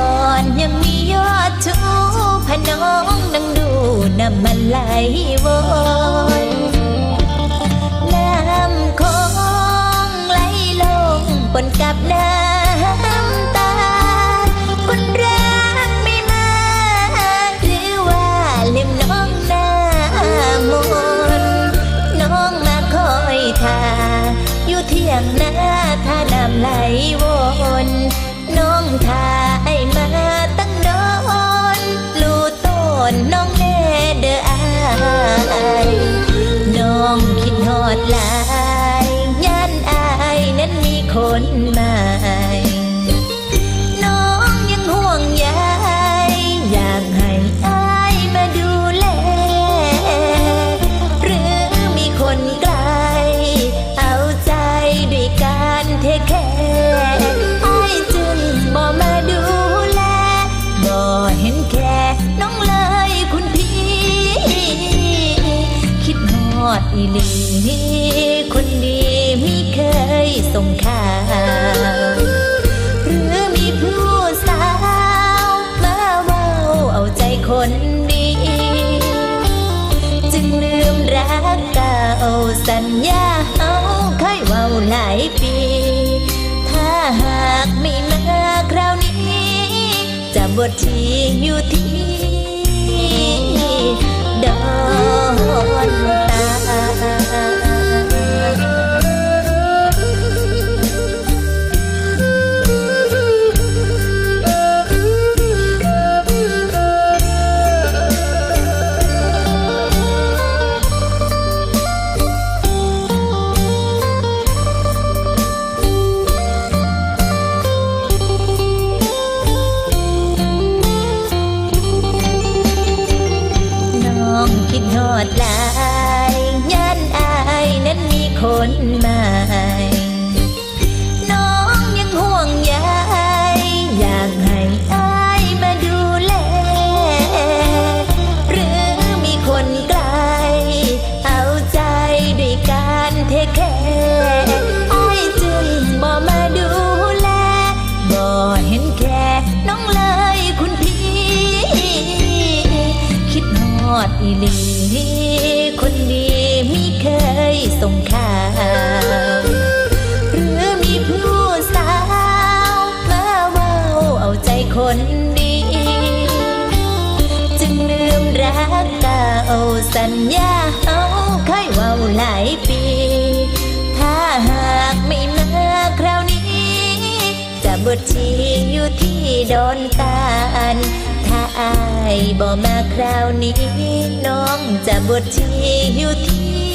่อนยังมียอดชูพน้องนั่งดูน้ำมันไหลวนน้ำคงไหลลงบนกับน้ำตา คนรักไม่มาหรือว่าลืมน้องหน้ามนน้องมาคอยทาอยู่เที่ยงหน้าท่าน้ำไหลวนน้องทา อีหลีคนดีมีเคยส่งข่าวหรือมีผู้สาวมาเว้าเอาใจคนดี จึงลืมรักเก่าสัญญาเอาเคยเว้าหลายปี ถ้าหากไม่มาคราวนี้ จะบทชีอยู่ที่ดอน อดลายย่านอายนั้นมีคนใหม่ ลีคนดีมีเคยส่งข่าวหรือมีผู้สาวมาเว้าเอาใจคนดี จึงลืมรักเก่าสัญญาเอาเคยเว้าหลายปี ถ้าหากไม่มาคราวนี้ จะบทชีอยู่ที่ดอนตาล ถ้าอายบ่มาคราวนี้ น้องจะบทชีอยู่ที่